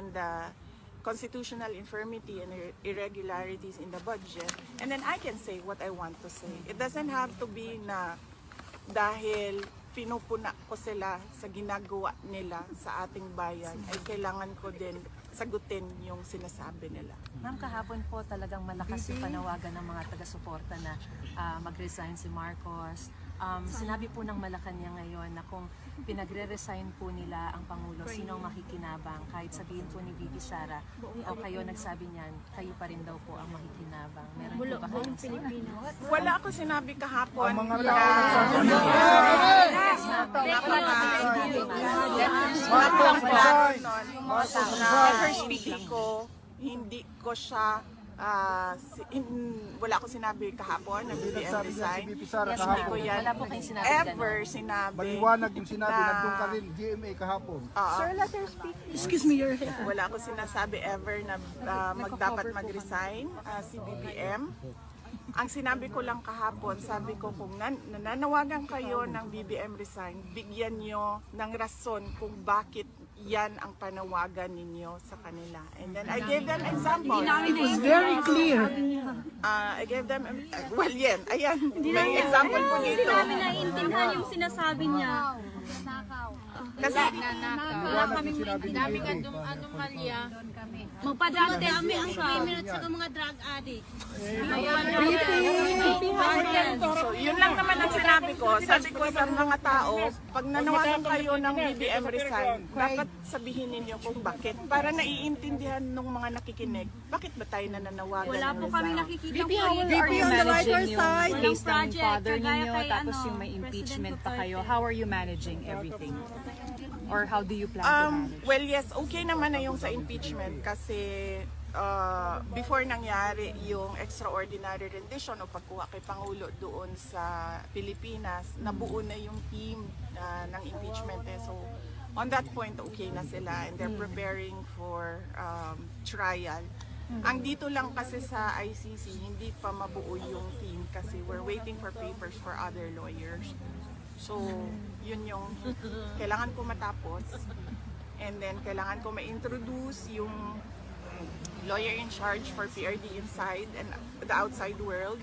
and the constitutional infirmity and ir- irregularities in the budget. And then I can say what I want to say. It doesn't have to be na dahil pinupuna ko sila sa ginagawa nila sa ating bayan, ay kailangan ko din sagutin yung sinasabi nila. Ma'am, kahapon po talagang malakas yung panawagan ng mga taga-suporta na ah, mag-resign si Marcos. Um, sinabi po ng Malacanang ngayon na kung pinagre-resign po nila ang Pangulo, sino ang makikinabang? Kahit sabihin po ni Vicky Sara, o kayo nagsabi niyan, kayo pa rin daw po ang makikinabang. Meron po ba kayong Pilipinas? Wala ako sinabi kahapon. Ang mga tao. Nagsasabi na first speaking ko, hindi ko siya ah, si- hin- wala ako sinabi kahapon na BBM niya si Sara Hindi kahapon. ko yan Wala po kayong sinabi ever sinabi. Maliwanag yung sinabi, na- nandun ka rin, GMA kahapon. Oo. Excuse me, your Wala ako sinasabi ever na ah, magdapat mag-resign ah, si BBM. Ang sinabi ko lang kahapon, sabi ko kung nan- nananawagan kayo ng BBM resign, bigyan nyo ng rason kung bakit yan ang panawagan ninyo sa kanila. And then I gave them example. It was very clear. Ah, I gave them, uh, well yan, ayan, may example po dito. namin naiintindihan yung sinasabi niya. Kasi sinabi ni Dami BP. ka dong anomalya. Magpa-drug test mo ang criminal saka mga drug addict. So, yun lang naman ang sinabi ko. Sabi ko sa mga tao, pag nanawagan kayo ng BBM resign, dapat sabihin ninyo kung bakit. Para naiintindihan ng mga nakikinig, bakit ba tayo nananawagan Wala po kami nakikita po. are you managing yung Walang case ng project, father ninyo, tapos ano, yung may impeachment pa kayo? How are you managing everything? Or how do you plan to Um, manage? well, yes, okay naman na yung sa impeachment kasi uh, before nangyari yung extraordinary rendition o pagkuha kay Pangulo doon sa Pilipinas, nabuo na yung team uh, ng impeachment. Eh. So, on that point, okay na sila and they're preparing for um, trial. Ang dito lang kasi sa ICC, hindi pa mabuo yung team kasi we're waiting for papers for other lawyers. So, yun yung kailangan ko matapos. And then, kailangan ko ma-introduce yung lawyer in charge for PRD inside and the outside world